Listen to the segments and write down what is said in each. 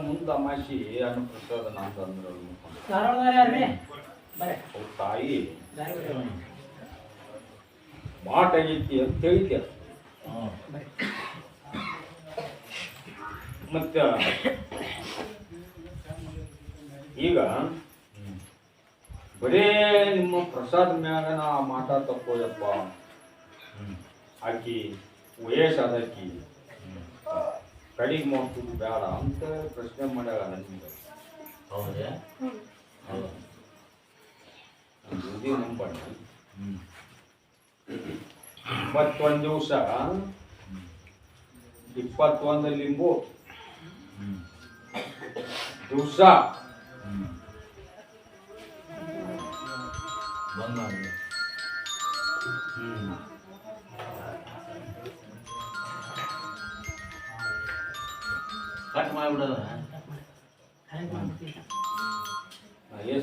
ಮುಂದೆ ಅಮಾಶಿ ಅನ್ನ ಪ್ರಸಾದ ನಂದು ಅಂದ್ರೆ ಅವ್ರ ತಾಯಿ. ಮಾಟ ಆಗೈತಿ ಅಂತ ಬರ್ರಿ ಮತ್ತೆ ಈಗ ಬರೇ ನಿಮ್ಮ ಪ್ರಸಾದ ಮ್ಯಾಗ ನಾ ಮಾಟ ತಪ್ಪೋದಪ್ಪ. ಆಕಿ ವಯಸ್ಸಾದಕ್ಕಿ ಕಡಿಗೆ ಮಾಡ್ಕೊಂಡು ಬೇಡ ಅಂತ ಪ್ರಶ್ನೆ ಮಾಡ್ಯಾಳ ನನಗೆ ಹೌದೇ? ಹೌದು. ಬುದ್ಧಿ ನಂಬಣ್ಣ ಇಪ್ಪತ್ತೊಂದು ದಿವಸ. ಇಪ್ಪತ್ತೊಂದು ಲಿಂಬು. ದಿವಸ. ಬಂದ ಮಾಡಿ ಕಟ್ ಮಾಡಿಬಿಡೋದ.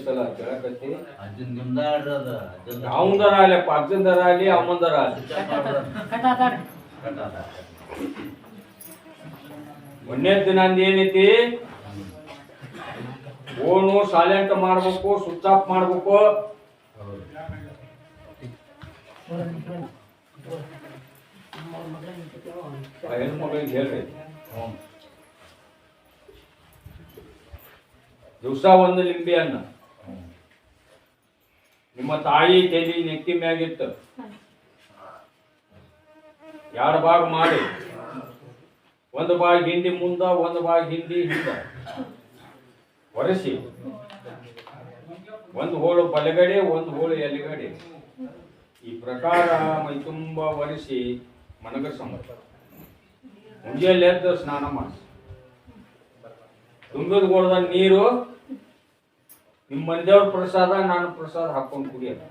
ಸಲ ಕೇಳಕತ್ತಿ? ಅಜ್ಜನ್ ನಿಮ್ದ ಅದ. ಅಜ್ಜನ್ ಅವಂದರ ಅಲ್ಲಪ್ಪ ಅಜ್ಜಂದರ ಅಲ್ಲಿ ಅಮ್ಮಂದರ ಕಟ್ಟಾದ ಒಂದನೇ ದಿನ ಅಂದ ಏನೈತಿ? ಫೋನು ಸೈಲೆಂಟ್ ಮಾಡ್ಬೇಕು ಸ್ವಿಚ್ ಆಫ್ ಮಾಡ್ಬೇಕು. ಹೆಣ್ಮಗಳಿಗೆ ಹೇಳ್ರಿ. ಹ್ಞೂ ದಿವಸ ಒಂದು ಲಿಂಬೆ ಅನ್ನ. ನಿಮ್ಮ ತಾಯಿ ತಲೆ ನೆತ್ತಿ ಮ್ಯಾಗಿತ್ತು. ಎರಡು ಭಾಗ ಮಾಡಿ? ಒಂದು ಭಾಗ ಹಿಂಡಿ ಮುಂದ, ಒಂದು ಭಾಗ ಹಿಂಡಿ ಹಿಂದ. ಒರೆಸಿ. ಒಂದು ಹೋಳು ಬಲಗಡೆ, ಒಂದು ಹೋಳು ಎಲೆಗಡೆ. ಈ ಪ್ರಕಾರ ಮೈ ತುಂಬ ಒರೆಸಿ ಮನಗಸಮ ಮುಂಜಾನೆ ಎದ್ದು ಸ್ನಾನ ಮಾಡಿಸಿ. ತುಂಬಿದ ಗೋಳದ ನೀರು ನಿಮ್ಮ ಮಂದಿಯವ್ರ ಪ್ರಸಾದ ನಾನು ಪ್ರಸಾದ ಹಾಕೊಂಡು ಕುಡಿಯೋದು